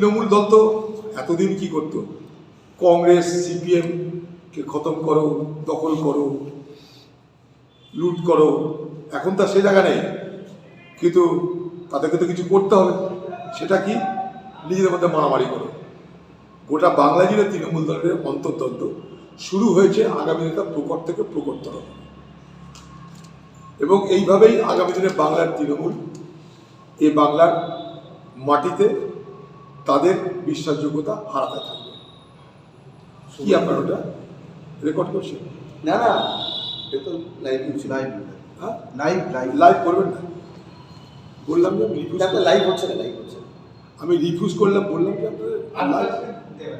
তৃণমূল দল তো এতদিন কি করতো? কংগ্রেস, সিপিএম কে খতম করো, দখল করো, লুট করো, এখন তো আর সে জায়গা নেই। কিন্তু তাদেরকে তো কিছু করতে হবে। সেটা কি? নিজেদের মধ্যে মারামারি করো। গোটা বাংলা জুড়ে তৃণমূল দলের অন্তর্দ্বন্দ্ব শুরু হয়েছে আগামী দিনে প্রকট থেকে প্রকটতর। এবং এইভাবেই আগামী দিনে বাংলার তৃণমূল এ বাংলার মাটিতে তাদের বিশ্বাসযোগ্যতা হারাতে থাকবে। কি আপনার ওটা? রেকর্ড করছেন? না না। এ তো লাইভ হচ্ছে। লাইভ হ্যাঁ? লাইভ লাইভ লাইভ করবেন না। বললাম যে আমি রিফিউজ লাইভ হচ্ছে না লাইভ হচ্ছে। আমি রিফিউজ করলাম বললাম যে আপনাদের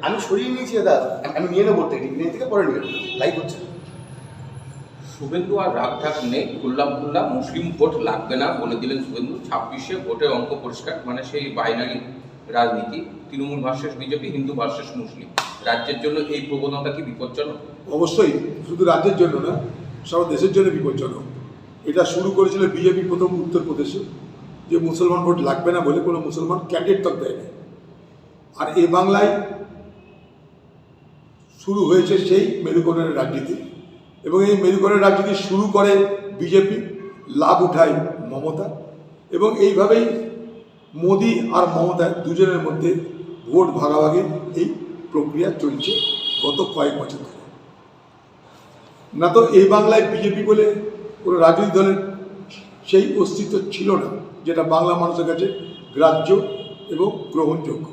আমি সরিয়ে নিয়েছি দাদা। আমি নিয়ে নেব টিভি নিয়ে থেকে পরে নিয়ে লাইভ হচ্ছে না। শুভেন্দু আর রাগ ঢাক নেই। খুললাম খুললাম মুসলিম ভোট লাগবে না। বলে দিলেন শুভেন্দু। ছাব্বিশে ভোটের অঙ্ক পরিষ্কার। মানে সেই বাইনারি রাজনীতি, Trinamool versus BJP, Hindu versus মুসলিম। রাজ্যের জন্য এই প্রবণতা কি বিপজ্জনক? অবশ্যই, শুধু রাজ্যের জন্য না, সারা দেশের জন্য বিপজ্জনক। এটা শুরু করেছিল বিজেপি প্রথম উত্তরপ্রদেশে, যে মুসলমান ভোট লাগবে না বলে কোনো মুসলমান ক্যান্ডিডেট তক দেয়নি। আর এ বাংলায় শুরু হয়েছে সেই মেরুকরণের রাজনীতি। এবং এই মেরুকরণের রাজনীতি শুরু করে বিজেপি, লাভ উঠায় মমতা। এবং এইভাবেই মোদি আর মমতা দুজনের মধ্যে ভোট ভাগাভাগির এই প্রক্রিয়া চলছে গত কয়েক বছর ধরে। না তো এই বাংলায় বিজেপি বলে কোনো রাজনৈতিক দলের সেই অস্তিত্ব ছিল না, যেটা বাংলা মানুষের কাছে গ্রাহ্য এবং গ্রহণযোগ্য।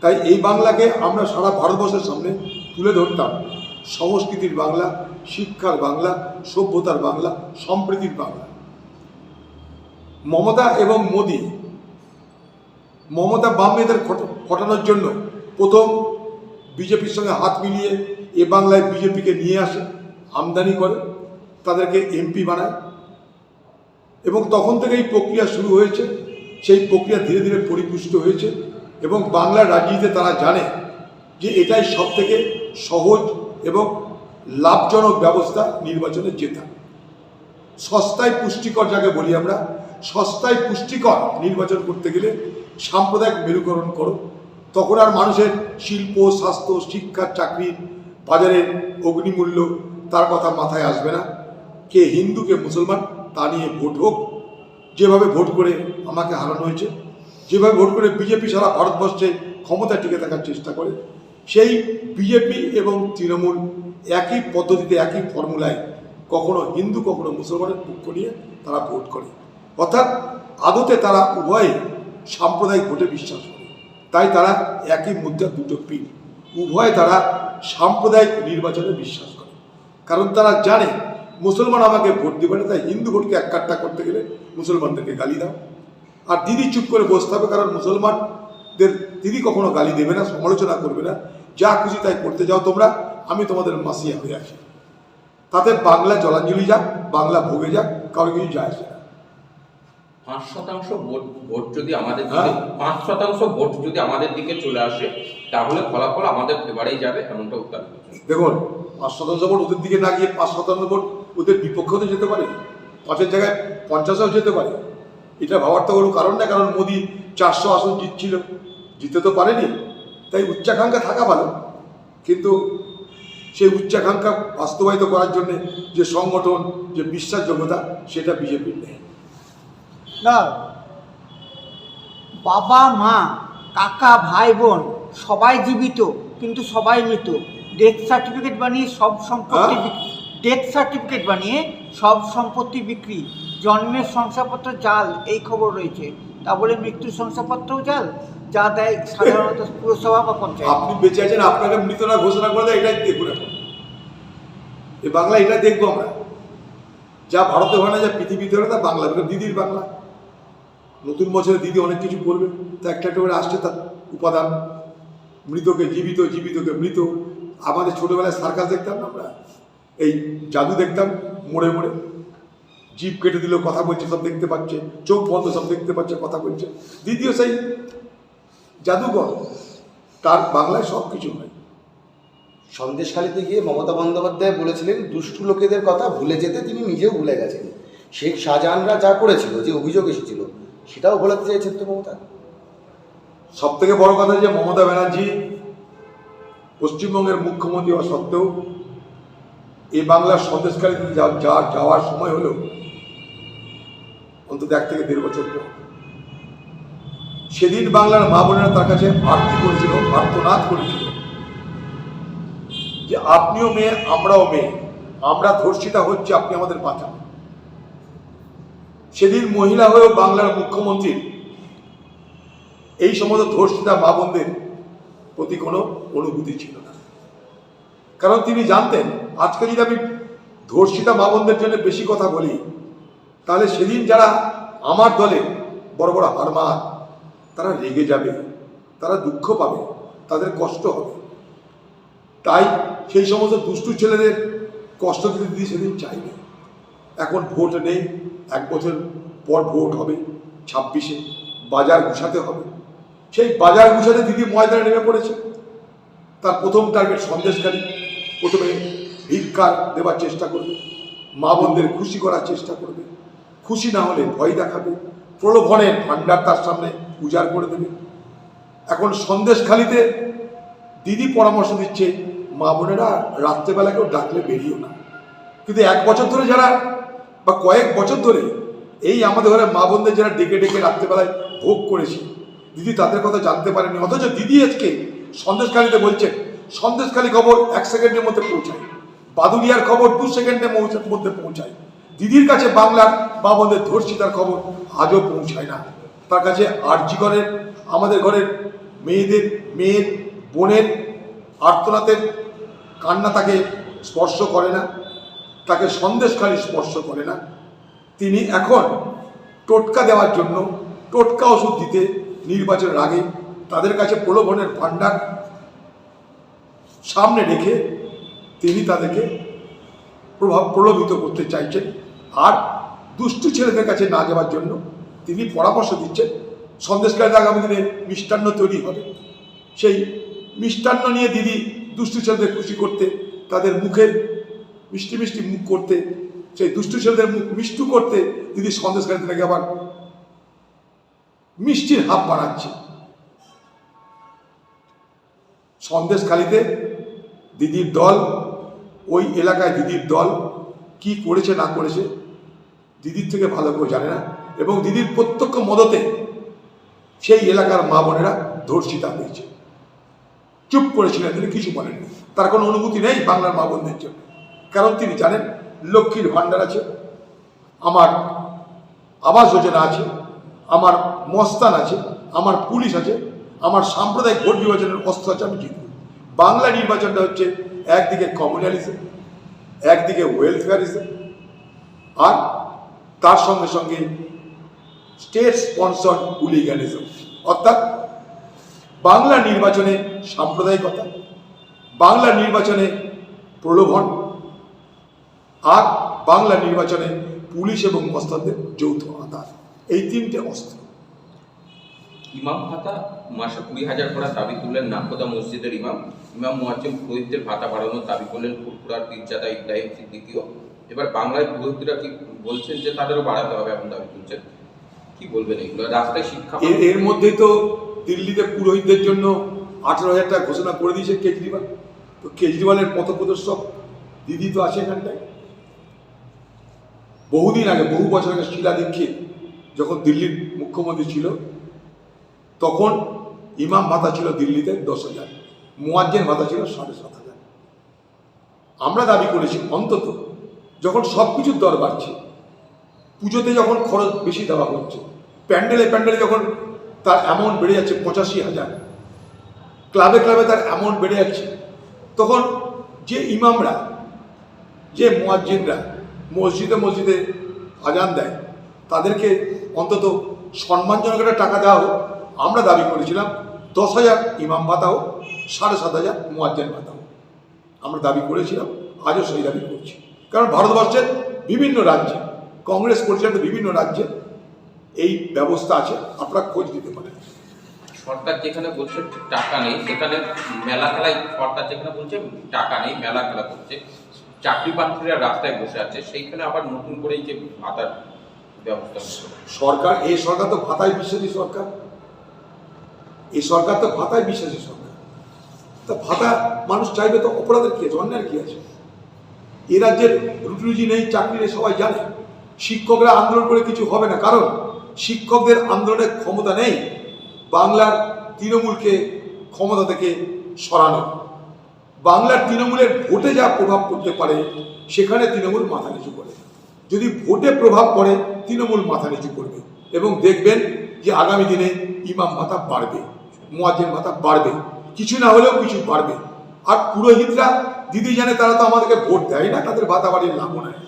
তাই এই বাংলাকে আমরা সারা ভারতবর্ষের সামনে তুলে ধরতাম। সংস্কৃতির বাংলা, শিক্ষার বাংলা, সভ্যতার বাংলা, সম্প্রীতির বাংলা। মমতা এবং মোদি মমতা বাম মেয়েদের ঘট- ঘটানোর জন্য প্রথম বিজেপির সঙ্গে হাত মিলিয়ে এ বাংলায় বিজেপিকে নিয়ে আসে, আমদানি করে, তাদেরকে এমপি বানায়। এবং তখন থেকে এই প্রক্রিয়া শুরু হয়েছে, সেই প্রক্রিয়া ধীরে ধীরে পরিপুষ্ট হয়েছে এবং বাংলার রাজনীতিতে তারা জানে যে এটাই সব থেকে সহজ এবং লাভজনক ব্যবস্থা নির্বাচনে জেতা। সস্তায় পুষ্টিকর যাকে বলি আমরা, সস্তায় পুষ্টিকর নির্বাচন করতে গেলে সাম্প্রদায়িক মেরুকরণ করো। তখন আর মানুষের শিল্প, স্বাস্থ্য, শিক্ষা চাকরি বাজারের অগ্নিমূল্য তার কথা মাথায় আসবে না। কে হিন্দু, কে মুসলমান, তা নিয়ে ভোট হোক, যেভাবে ভোট করে আমাকে হারানো হয়েছে, যেভাবে ভোট করে বিজেপি সারা ভারতবর্ষে ক্ষমতা টিকে থাকার চেষ্টা করে, সেই বিজেপি এবং তৃণমূল একই পদ্ধতিতে, একই ফর্মুলায় কখনো হিন্দু, কখনো মুসলমানের পক্ষ নিয়ে তারা ভোট করে। অর্থাৎ আদতে তারা উভয়ে সাম্প্রদায়িক ভোটে বিশ্বাস করে। তাই তারা একই মুদ্রার দুটো পিন। উভয় তারা সাম্প্রদায়িক নির্বাচনে বিশ্বাস করে। কারণ তারা জানে, মুসলমান আমাকে ভোট দেবে না, তাই হিন্দু ভোটকে এক কাট্টা করতে গেলে মুসলমানদেরকে গালি দাও। আর দিদি চুপ করে বসতে হবে, কারণ মুসলমানদের দিদি কখনো গালি দেবে না, সমালোচনা করবে না। যা খুশি তাই করতে যাও তোমরা, আমি তোমাদের মাসিয়া হয়ে আছি তাতে বাংলা জলাঞ্জলি যাক, বাংলা ভোগে যাক, কারও কিছু যায় না। পাঁচ শতাংশ ভোট ভোট যদি আমাদের হ্যাঁ। দিকে পাঁচ শতাংশ ভোট যদি আমাদের দিকে চলে আসে তাহলে ফলাফল আমাদের ফেভারেই যাবে এমনটা উত্তর দেখুন পাঁচ শতাংশ ভোট ওদের দিকে না গিয়ে পাঁচ শতাংশ ভোট ওদের বিপক্ষেও তো যেতে পারে পাঁচের জায়গায় পঞ্চাশেও যেতে পারে। এটা ভাবার তো কোনো কারণ না কারণ মোদি চারশো আসন জিতছিল। জিততে তো পারেনি তাই উচ্চাকাঙ্ক্ষা থাকা ভালো। কিন্তু সেই উচ্চাকাঙ্ক্ষা বাস্তবায়িত করার জন্য যে সংগঠন যে বিশ্বাসযোগ্যতা সেটা বিজেপির নেই। না বাবা মা কাকা ভাই বোন সবাই জীবিত কিন্তু সবাই মৃত। ডেথ সার্টিফিকেট বানিয়ে সব সম্পত্তি হ্যাঁ? ডেথ সার্টিফিকেট বানিয়ে সব সম্পত্তি বিক্রি। জন্মের শংসাপত্র জাল এই খবর রয়েছে। তা বলে মৃত্যুর শংসাপত্রও জাল? যা দেয় সাধারণত পুরসভা বা পঞ্চায়েত। আপনি বেঁচে আছেন আপনাকে মৃত না ঘোষণা করে দেয় এটাই দেখুন এখন। এ বাংলা এটা দেখব আমরা। যা ভারতে হয় না যা পৃথিবীতে হয় না তা বাংলা দিদির বাংলা। নতুন বছরে দিদি অনেক কিছু করবে। তা একটা একটা করে আসছে তার উপাদান। মৃতকে জীবিত, জীবিতকে মৃত। আমাদের ছোটোবেলায় সার্কাস দেখতাম না আমরা? এই জাদু দেখতাম, মোড়ে মোড়ে। জিপ কেটে দিলেও কথা বলছে, সব দেখতে পাচ্ছে। চোখ বন্ধ, সব দেখতে পাচ্ছে, কথা বলছে। দ্বিতীয় সেই জাদুঘর, তার বাংলায় সব কিছু হয়। সন্দেশখালিতে গিয়ে মমতা বন্দ্যোপাধ্যায় বলেছিলেন, দুষ্টু লোকেদের কথা ভুলে যেতে তিনি নিজেও ভুলে গেছেন। শেখ শাহজাহানরা যা করেছিল, যে অভিযোগ এসেছিল সেটাও ভোলাতে চাইছেন তো মমতা? সব থেকে বড় কথা যে মমতা ব্যানার্জি পশ্চিমবঙ্গের মুখ্যমন্ত্রী হওয়া সত্ত্বেও এই বাংলার যা যাওয়ার সময় হলো অন্তত এক থেকে দেড় বছর পর। সেদিন বাংলার মা বোনেরা তার কাছে আরতি করেছিল আর্তনাদ করেছিল যে আপনিও মেয়ে, আমরাও মেয়ে, আমরা ধর্ষিতা হচ্ছে, আপনি আমাদের বাঁচান। সেদিন মহিলা হয়েও বাংলার মুখ্যমন্ত্রীর এই সমস্ত ধর্ষিতা মা বোনদের প্রতি কোনো অনুভূতি ছিল না। কারণ তিনি জানতেন, আজকে যদি আমি ধর্ষিতা মা বোনদের জন্য বেশি কথা বলি, তাহলে সেদিন যারা আমার দলে বড় বড় হারমাত তারা রেগে যাবে, তারা দুঃখ পাবে, তাদের কষ্ট হবে। তাই সেই সমস্ত দুষ্টু ছেলেদের কষ্ট দিতে দিদি সেদিন চাইবে এখন ভোট নেই, এক বছর পর ভোট হবে, ছাব্বিশে বাজার গুছাতে হবে। সেই বাজার গুছাতে দিদি ময়দানে নেমে পড়েছে। তার প্রথম টার্গেট সন্দেশকারী প্রথমে ভিক্ষার দেওয়ার চেষ্টা করবে, মা বোনদের খুশি করার চেষ্টা করবে। খুশি না হলে ভয় দেখাবে, প্রলোভনের ভাণ্ডার তার সামনে উজাড় করে দেবে। এখন সন্দেশখালিতে দিদি পরামর্শ দিচ্ছে, মা বোনেরা রাত্রেবেলা কেউ ডাকলে বেরিয়েও না। কিন্তু এক বছর ধরে যারা বা কয়েক বছর ধরে এই আমাদের ঘরে মা বোনদের যারা ডেকে ডেকে রাত্রেবেলায় ভোগ করেছি, দিদি তাদের কথা জানতে পারেনি, অথচ দিদি আজকে সন্দেশখালিতে বলছেন, সন্দেশখালি খবর এক সেকেন্ডের মধ্যে পৌঁছায়, বাদুলিয়ার খবর দু সেকেন্ডের মধ্যে পৌঁছায়, দিদির কাছে বাংলার মা বোনদের ধর্ষিতার খবর আজও পৌঁছায় না। তার কাছে আর্যিগণের আমাদের ঘরের মেয়েদের, মেয়ের, বোনের, আর্তনাথের কান্না তাকে স্পর্শ করে না। তাকে সন্দেশখালি স্পর্শ করে না। তিনি এখন টোটকা দেওয়ার জন্য, টোটকা ওষুধ দিতে নির্বাচনের আগে তাদের কাছে প্রলোভনের ভাণ্ডার সামনে রেখে তিনি তাদেরকে প্রভাব প্রলোভিত করতে চাইছেন আর দুষ্টু ছেলেদের কাছে না যাওয়ার জন্য তিনি পরামর্শ দিচ্ছেন সন্দেশকারীতে আগামী দিনে মিষ্টান্ন তৈরি হবে। সেই মিষ্টান্ন নিয়ে দিদি দুষ্টু ছেলেদের খুশি করতে তাদের মুখের মিষ্টি মিষ্টি মুখ করতে, সেই দুষ্টু ছেলেদের মুখ মিষ্টু করতে দিদি সন্দেশকারী থেকে আবার মিষ্টির হাত বাড়াচ্ছে। সন্দেশখালিতে দিদির দল, ওই এলাকায় দিদির দল, কি করেছে, না করেছে, দিদির থেকে ভালো করে জানে না। এবং দিদির প্রত্যক্ষ মদতে সেই এলাকার মা বোনেরা ধর্ষিতা হয়েছে চুপ করেছিলেন, তিনি কিছু বলেননি। তার কোনো অনুভূতি নেই বাংলার মা বোনদের জন্য। কারণ তিনি জানেন লক্ষ্মীর ভাণ্ডার আছে, আমার আবাস যোজনা আছে, আমার মস্তান আছে, আমার পুলিশ আছে, আমার সাম্প্রদায়িক ভোট বিভাজনের অস্ত্র আছে, আমি জিতব। বাংলা নির্বাচনটা হচ্ছে একদিকে কমিউনালিজম একদিকে ওয়েলফেয়ারিজম আর তার সঙ্গে সঙ্গে স্টেট স্পন্সর্ড হুলিগ্যানিজম অর্থাৎ বাংলা নির্বাচনে সাম্প্রদায়িকতা, বাংলা নির্বাচনে প্রলোভন আর বাংলা নির্বাচনে পুলিশ এবং মস্তানদের যৌথ আধার এই তিনটে অস্ত্র। ইমাম ভাতা মাসে কুড়ি হাজার করার দাবি তুললেন নাকোদা মসজিদের ইমাম। ইমাম মুয়াজ্জিম পুরোহিতদের ভাতা বাড়ানোর দাবি করলেন ফুরফুরার পীরজাদা ইব্রাহিম দ্বিতীয় এবার বাংলায় পুরোহিতরা কি বলছেন যে তাদেরও বাড়াতে হবে এমন দাবি তুলছেন? কি বলবেন এগুলো? রাস্তায় শিক্ষা এর এর মধ্যেই তো দিল্লিতে পুরোহিতদের জন্য আঠেরো হাজার টাকা ঘোষণা করে দিয়েছে কেজরিওয়াল। তো কেজরিওয়ালের পথপ্রদর্শক দিদি তো আছে এখানটায়। বহুদিন আগে, বহু বছর আগে শিলা দীক্ষিত যখন দিল্লির মুখ্যমন্ত্রী ছিল, তখন ইমাম ভাতা ছিল দিল্লিতে দশ হাজার, মুয়াজ্জেন ভাতা ছিল সাড়ে সাত হাজার। আমরা দাবি করেছি অন্তত যখন সব কিছুর দর বাড়ছে, পুজোতে যখন খরচ বেশি দেওয়া হচ্ছে, প্যান্ডেলে প্যান্ডেলে যখন তার অ্যামাউন্ট বেড়ে যাচ্ছে পঁচাশি হাজার ক্লাবে ক্লাবে তার অ্যামাউন্ট বেড়ে যাচ্ছে, তখন যে ইমামরা, যে মোয়াজ্জিনরা মসজিদে মসজিদে আজান দেয়। তাদেরকে অন্তত সম্মানজনক একটা টাকা দেওয়া হোক, আমরা দাবি করেছিলাম, দশ হাজার ইমাম ভাতা হোক, সাড়ে সাত হাজার মোয়াজ্জেন ভাতা হোক। আমরা দাবি করেছিলাম, আজও সেই দাবি করছি। কারণ ভারতবর্ষের বিভিন্ন রাজ্যে, কংগ্রেস পরিচালিত বিভিন্ন রাজ্যে এই ব্যবস্থা আছে, আপনারা খোঁজ দিতে পারেন। সরকার যেখানে বলছে টাকা নেই, সেখানে মেলা খেলায় সরকার যেখানে বলছে টাকা নেই, মেলা খেলা করছে। চাকরি প্রার্থীরা রাস্তায় বসে আছে, সেইখানে আবার নতুন করে যে ভাতার ব্যবস্থা সরকার, এই সরকার তো ভাতায় বিশ্বাসী সরকার। এই সরকার তো ভাতায় বিশ্বাসী সরকার। তা ভাতা মানুষ চাইবে তো অপরাধের কি আছে, অন্যায়ের কি আছে? এ রাজ্যের রুটি নেই, চাকরি নেই, সবাই জানে। শিক্ষকরা আন্দোলন করে কিছু হবে না। কারণ শিক্ষকদের আন্দোলনের ক্ষমতা নেই বাংলার তৃণমূলকে ক্ষমতা থেকে সরানো। বাংলার তৃণমূলের ভোটে যা প্রভাব পড়তে পারে, সেখানে তৃণমূল মাথা নিচু করে। যদি ভোটে প্রভাব পড়ে, তৃণমূল মাথা নিচু করবে। এবং দেখবেন যে আগামী দিনে ইমাম ভাতা বাড়বে মোয়াজ্জের ভাতা বাড়বে। কিছু না হলেও কিছু বাড়বে। আর পুরোহিতরা, দিদি জানে তারা তো আমাদেরকে ভোট দেয় না, তাদের ভাতা বাড়ির লাভও নেয়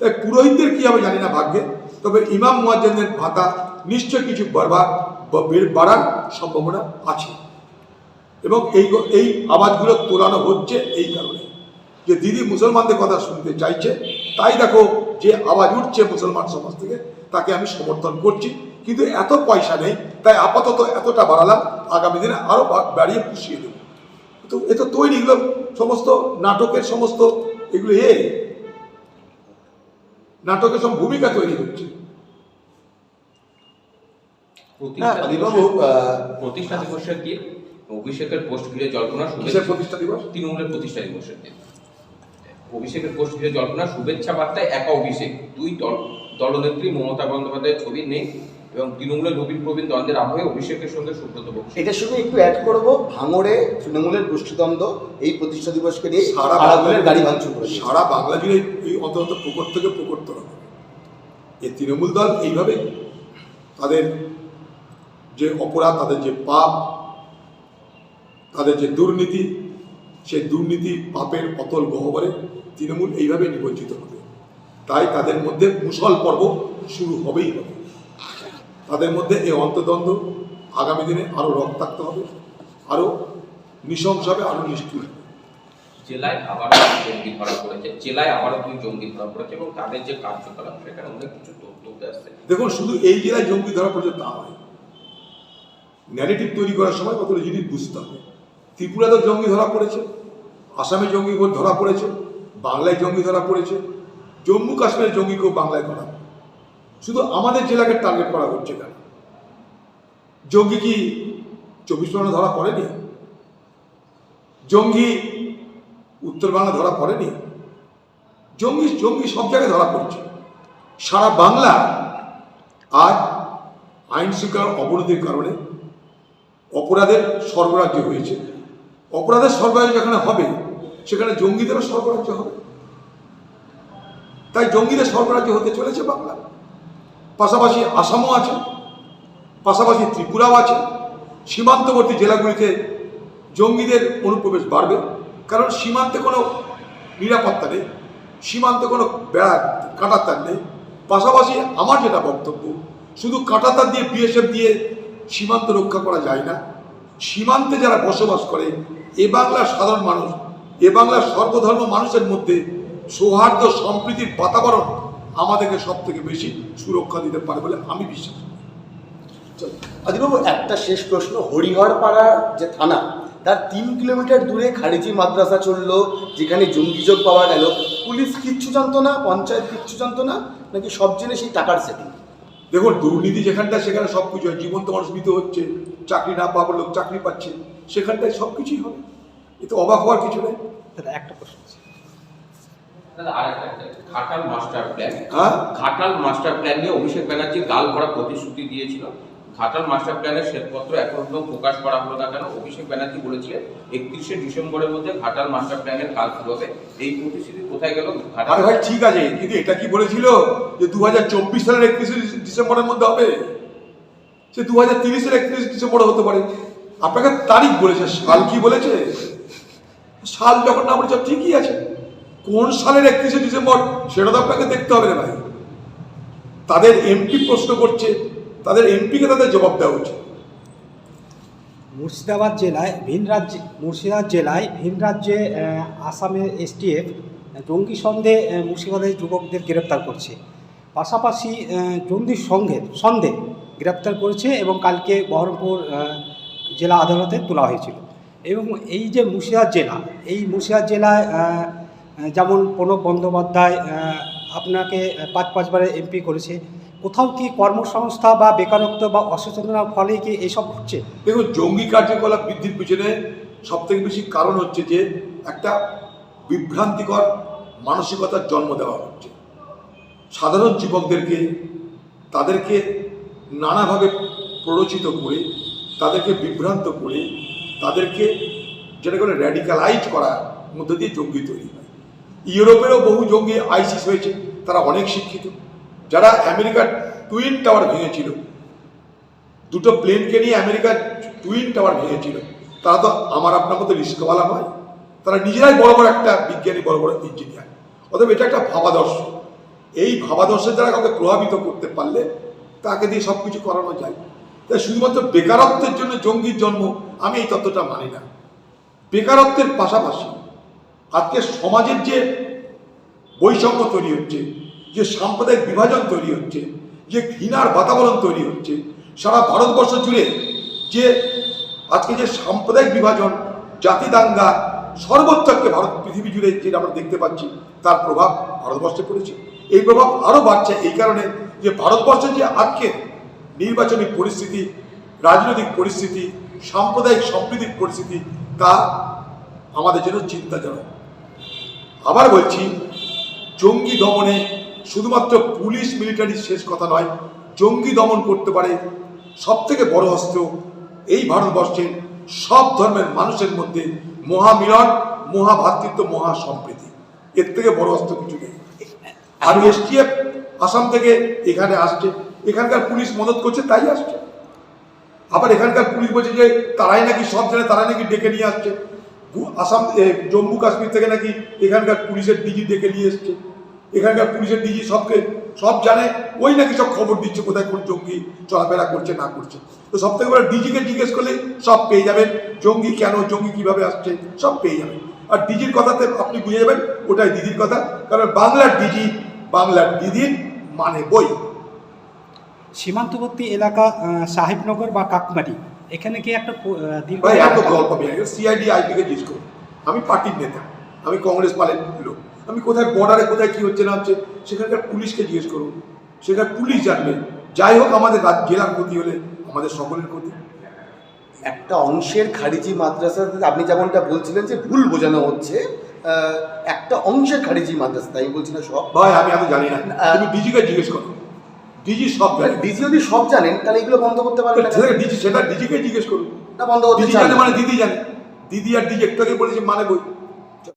তাই পুরোহিতদের কি হবে জানি না ভাগ্যে। তবে ইমাম মোয়াজ্জেদের ভাতা নিশ্চয় কিছু বাড়বার বাড়ার সম্ভাবনা আছে। এবং এই এই আওয়াজগুলো তোলানো হচ্ছে এই কারণে। যে দিদি মুসলমানদের কথা শুনতে চাইছে তাই দেখো যে আওয়াজ উঠছে মুসলমান সমাজ থেকে তাকে আমি সমর্থন করছি। কিন্তু এত পয়সা নেই তাই আপাতত এতটা বাড়ালাম আগামী দিনে আরও বাড়িয়ে পুষিয়ে দেবো। তো এ তো তৈরি এগুলো সমস্ত নাটকের সমস্ত এগুলো এ। নাটকের সব ভূমিকা তৈরি হচ্ছে। প্রতিষ্ঠা আদিবাবু দিবসের- অভিষেকের পোস্ট ঘিরে জল্পনা শুভেচ্ছা প্রতিষ্ঠা দিবস? তৃণমূলের প্রতিষ্ঠা দিবসের দিন। অভিষেকের পোস্ট ঘিরে জল্পনা শুভেচ্ছা বার্তায় একা অভিষেক। দুই দল দলনেত্রী মমতা বন্দ্যোপাধ্যায়ের ছবি নেই এবং তৃণমূলের নবীন প্রবীণ দ্বন্দ্বের আবহে অভিষেকের সঙ্গে সুব্রত বক্সী। এটার সঙ্গে একটু অ্যাড করব ভাঙড়ে তৃণমূলের গোষ্ঠীদ্বন্দ্ব এই প্রতিষ্ঠা দিবসকে নিয়ে সারা আরামবাগের গাড়ি ভাঙচুর করে সারা বাংলা জুড়ে এই অন্তত প্রকট থেকে প্রকটতর এই তৃণমূল দল এইভাবে তাদের যে অপরাধ তাদের যে পাপ তাদের যে দুর্নীতি সেই দুর্নীতি পাপের অতল গহ্বরে তৃণমূল এইভাবে নিবঞ্চিত হবে। তাই তাদের মধ্যে মুসল পর্ব শুরু হবেই হবে। তাদের মধ্যে এই অন্তদ্বন্দ্ব আগামী দিনে আরও রক্তাক্ত হবে আরও নৃশংস হবে আরও নিষ্ঠুর হবে। জেলায় আবারও জঙ্গি ধরা পড়েছে জেলায় আবারও দুই জঙ্গি ধরা পড়েছে এবং তাদের যে কার্যকলাপ সেখানে অনেক কিছু তথ্য আসছে। দেখুন শুধু এই জেলায় জঙ্গি ধরা পড়েছে তা নয়। ন্যারেটিভ তৈরি করার সময় কতগুলো জিনিস বুঝতে হবে। ত্রিপুরাতেও জঙ্গি ধরা পড়েছে, আসামে জঙ্গি ধরা পড়েছে, বাংলায় জঙ্গি ধরা পড়েছে, জম্মু কাশ্মীরের জঙ্গিকেও বাংলায় ধরা শুধু আমাদের জেলাকে টার্গেট করা হচ্ছে কেন? জঙ্গি কি চব্বিশ পরগনা ধরা পড়েনি? জঙ্গি উত্তর বাংলা ধরা পড়েনি? জঙ্গি জঙ্গি সব জায়গায় ধরা পড়ছে। সারা বাংলা আজ আইন শৃঙ্খলার অবনতির কারণে অপরাধের সর্বরাজ্য হয়েছে। অপরাধের সরবরাহ যেখানে হবে, সেখানে জঙ্গিদেরও সর্বরাজ্য হবে। তাই জঙ্গিদের সর্বরাজ্য হতে চলেছে বাংলা। পাশাপাশি আসামও আছে, পাশাপাশি ত্রিপুরাও আছে। সীমান্তবর্তী জেলাগুলিতে জঙ্গিদের অনুপ্রবেশ বাড়বে, কারণ সীমান্তে কোনো নিরাপত্তা নেই, সীমান্তে কোনো বেড়া, কাঁটাতার নেই। পাশাপাশি আমার যেটা বক্তব্য, শুধু কাঁটাতার দিয়ে বিএসএফ দিয়ে সীমান্ত রক্ষা করা যায় না। সীমান্তে যারা বসবাস করে এ বাংলার সাধারণ মানুষ এ বাংলার সর্বধর্ম মানুষের মধ্যে সৌহার্দ্য সম্প্রীতির বাতাবরণ আমাদেরকে সব থেকে বেশি সুরক্ষা দিতে পারে বলে আমি বিশ্বাস। আদিবাবু একটা শেষ প্রশ্ন। হরিহরপাড়ার যে থানা তার তিন কিলোমিটার দূরে খারিজি মাদ্রাসা চলল যেখানে জঙ্গিযোগ পাওয়া গেল। পুলিশ কিচ্ছু জানতো না পঞ্চায়েত কিচ্ছু জানতো না নাকি সব জেনে সেই টাকার সেটিং দেখুন দুর্নীতি যেখানটা সেখানে সব কিছু হয়। জীবন্ত মানুষ মৃত হচ্ছে চাকরি না পাওয়ার লোক চাকরি পাচ্ছে। সেখানটায় সব কিছুই হবে। এতে অবাক হওয়ার কিছু নেই। দাদা একটা প্রশ্ন ঘাটাল মাস্টার প্ল্যান। হ্যাঁ? ঘাটাল মাস্টার প্ল্যান নিয়ে অভিষেক ব্যানার্জি গাল ভরা প্রতিশ্রুতি দিয়েছিল। ঘাটাল মাস্টার প্ল্যানের শ্বেতপত্র এখনও প্রকাশ করা হলো না কেন? অভিষেক ব্যানার্জি বলেছিলেন একত্রিশে ডিসেম্বরের মধ্যে ঘাটাল মাস্টার প্ল্যানের কাজ শুরু হবে। এই প্রতিশ্রুতি কোথায় গেল? ঘাটাল আরে ভাই ঠিক আছে। কিন্তু এটা কি বলেছিল যে দু হাজার চব্বিশ সালের একত্রিশে ডিসেম্বরের মধ্যে হবে? সে দু হাজার তিরিশের একত্রিশ ডিসেম্বরে হতে পারে। আপনাকে তারিখ বলেছে সাল কি বলেছে? সাল যখন না বলেছে ঠিকই আছে। কোন সালের একত্রিশে ডিসেম্বর সেটা তো আপনাকে দেখতে হবে রে ভাই। তাদের এমপি প্রশ্ন করছে তাদের এমপিকে তাদের জবাব দেওয়া উচিত। মুর্শিদাবাদ জেলায় ভিন রাজ্যে মুর্শিদাবাদ জেলায় ভিন রাজ্যে আসামের এসটিএফ জঙ্গি সন্দেহে মুর্শিদাবাদের যুবকদের গ্রেপ্তার করছে। পাশাপাশি আহ, জঙ্গির সঙ্গে সন্দেহ গ্রেপ্তার করেছে এবং কালকে বহরমপুর জেলা আদালতে তোলা হয়েছিল। এবং এই যে মুর্শিদাবাদ জেলা, এই মুর্শিদাবাদ জেলায় যেমন প্রণব বন্দ্যোপাধ্যায় আপনাকে পাঁচ পাঁচবারে এমপি করেছে, কোথাও কি কর্মসংস্থা বা বেকারত্ব বা অসচেতনার ফলে কি এসব ঘটছে? দেখুন, জঙ্গি কার্যকলাপ বৃদ্ধির পিছনে সব থেকে বেশি কারণ হচ্ছে যে, একটা বিভ্রান্তিকর মানসিকতার জন্ম দেওয়া হচ্ছে। সাধারণ যুবকদেরকে, তাদেরকে নানাভাবে প্ররোচিত করে তাদেরকে বিভ্রান্ত করে, তাদেরকে যেটা করে র্যাডিক্যালাইজ করার মধ্যে দিয়ে জঙ্গি তৈরি হয়। ইউরোপেরও বহু জঙ্গি আইসিস হয়েছে, তারা অনেক শিক্ষিত। যারা আমেরিকার টুইন টাওয়ার ভেঙেছিল, দুটো প্লেনকে নিয়ে আমেরিকার টুইন টাওয়ার ভেঙেছিল, তারা তো আমার আপনার মতো রিস্কওয়ালা নয়। তারা নিজেরাই বড় বড় একটা বিজ্ঞানী, বড় বড় ইঞ্জিনিয়ার অতএব এটা একটা ভাবাদর্শ। এই ভাবাদর্শের দ্বারা কাউকে প্রভাবিত করতে পারলে তাকে দিয়ে সব কিছু করানো যায়। তাই শুধুমাত্র বেকারত্বের জন্য জঙ্গির জন্ম, আমি এই তত্ত্বটা মানি না। বেকারত্বের পাশাপাশি আজকে সমাজের যে বৈষম্য তৈরি হচ্ছে, যে সাম্প্রদায়িক বিভাজন তৈরি হচ্ছে, যে ঘৃণার বাতাবরণ তৈরি হচ্ছে, সারা ভারতবর্ষ জুড়ে যে আজকে যে সাম্প্রদায়িক বিভাজন জাতি দাঙ্গা সর্বত্র আজকে ভারত, পৃথিবী জুড়ে যেটা আমরা দেখতে পাচ্ছি, তার প্রভাব ভারতবর্ষে পড়েছে। এই প্রভাব আরও বাড়ছে এই কারণে যে ভারতবর্ষের যে আজকে নির্বাচনী পরিস্থিতি, রাজনৈতিক পরিস্থিতি, সাম্প্রদায়িক সম্প্রীতির পরিস্থিতি, তা আমাদের জন্য চিন্তাজনক। আবার বলছি, জঙ্গি দমনে শুধুমাত্র পুলিশ, মিলিটারি শেষ কথা নয়, জঙ্গি দমন করতে পারে সব থেকে বড় অস্ত্র এই ভারতবর্ষের সব ধর্মের মানুষের মধ্যে মহামিলন, মহাভাতৃত্ব মহা সম্প্রীতি এর থেকে বড় অস্ত্র কিছু নেই। আর এসটিএফ আসাম থেকে এখানে আসছে। এখানকার পুলিশ মদত করছে, তাই আসছে। আবার এখানকার পুলিশ বলছে যে, তারাই নাকি সব জানে, তারাই নাকি ডেকে নিয়ে আসছে। আসাম জম্মু, কাশ্মীর থেকে নাকি এখানকার পুলিশের ডিজি ডেকে নিয়ে এসছে। এখানকার পুলিশের ডিজি সবকে, সব জানে, ওই নাকি সব খবর দিচ্ছে, কোথায় কোন জঙ্গি চলাফেরা করছে, না করছে। তো সব থেকে বড় ডিজিকে জিজ্ঞেস করলে, সব পেয়ে যাবেন। জঙ্গি কেন, জঙ্গি কীভাবে আসছে, সব পেয়ে যাবেন। আর ডিজির কথাতে আপনি বুঝে যাবেন, ওটাই দিদির কথা। কারণ বাংলার ডিজি, বাংলার দিদির মানে বই। সীমান্তবর্তী এলাকা সাহেবনগর বা কাকমারি এখানে কি একটা দীর্ঘ এত গল্প সিআইডি আইপিকে জিজ্ঞেস করুন আমি পার্টির নেতা আমি কংগ্রেস পালের লোক। আমি কোথায় বর্ডারে কোথায় কি হচ্ছে না হচ্ছে সেখানকার পুলিশকে জিজ্ঞেস করুন সেখানে পুলিশ জানবে। যাই হোক আমাদের জেলার ক্ষতি হলে আমাদের সকলের ক্ষতি। একটা অংশের খারিজি মাদ্রাসাতে আপনি যেমনটা বলছিলেন যে ভুল বোঝানো হচ্ছে একটা অংশের খারিজি মাদ্রাসা তাই বলছি না সব। ভাই আমি এত জানি না। তুমি ডিজিকে জিজ্ঞেস করো। ডিজি সব জানেন ডিজি যদি সব জানেন তাহলে এগুলো বন্ধ করতে পারবেন না ডিজি সেটা ডিজিকে জিজ্ঞেস করুন। না বন্ধ করতে মানে দিদি জানে। দিদি আর ডিজি একটু আগে বলেছে মানে বই।